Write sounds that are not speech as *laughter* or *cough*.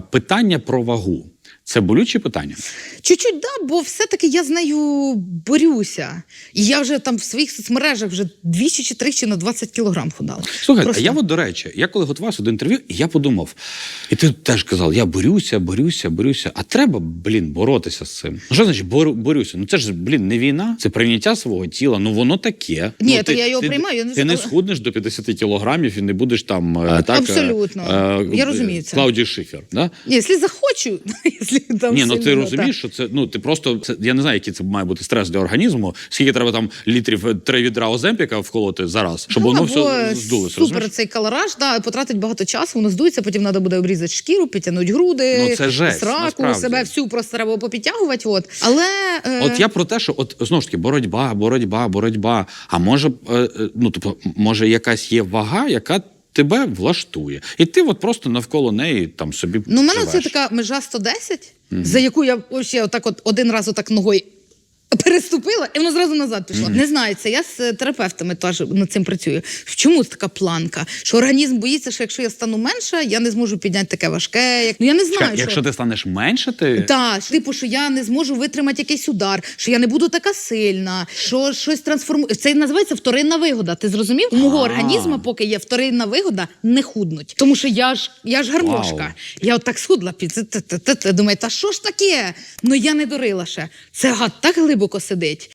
Питання про вагу це болюче питання. Чуть-чуть, да, бо все-таки я з нею борюся. І я вже там в своїх соцмережах вже двічі чи тричі на 20 кілограм ходила. Слухай, Просто- а я от, до речі, я коли готувався до інтерв'ю, я подумав, і ти теж казав, я борюся, борюся, борюся. А треба, блін, боротися з цим. Що значить борю, борюся? Ну це ж, блін, не війна, це прийняття свого тіла. Ну воно таке. Ні, ну, то я його приймаю, я не ти не схуднеш до 50 кілограмів і не будеш там е, так. е, Абсолютно. Я розумію це. Клауді Шифер. Да? Ні, якщо захочу, *laughs* якщо там Ні, ну ти розумієш, що це ну ти просто це я не знаю, який це має бути стрес для організму. Скільки треба там літрів е, три відра Оземпіка вколоти зараз, щоб Ну, воно все здулося. Супер розумієш? цей калораж, да, потратить багато часу, воно здується, потім треба буде обрізати шкіру, підтягнути груди, Ну, це жесть, сраку, насправді. себе всю просто треба попідтягувати. От. Але е, От я про те, що от знову ж таки боротьба, боротьба, боротьба. А може, е, е, ну тобто, може, якась є вага, яка тебе влаштує, і ти от просто навколо неї там собі ну, у мене живеш. це така межа 110, за яку я ще отак от один раз отак ногою. Переступила, і воно зразу назад пішло. Не знаю, це я з е, терапевтами теж над цим працюю. Чому така планка? Що організм боїться, що якщо я стану менше, я не зможу підняти таке важке. Як... Ну я не знаю. Чекай, що... якщо ти станеш менше, ти Так, типу, що я не зможу витримати якийсь удар, що я не буду така сильна, що щось трансформує. Це називається вторинна вигода. Ти зрозумів? У мого організму, поки є вторинна вигода, не худнуть. Тому що я ж я ж гармошка. Я от так схудла. під- Думаю, та що ж таке? Ну я не дорила ще. Це гад так глибоко сидить.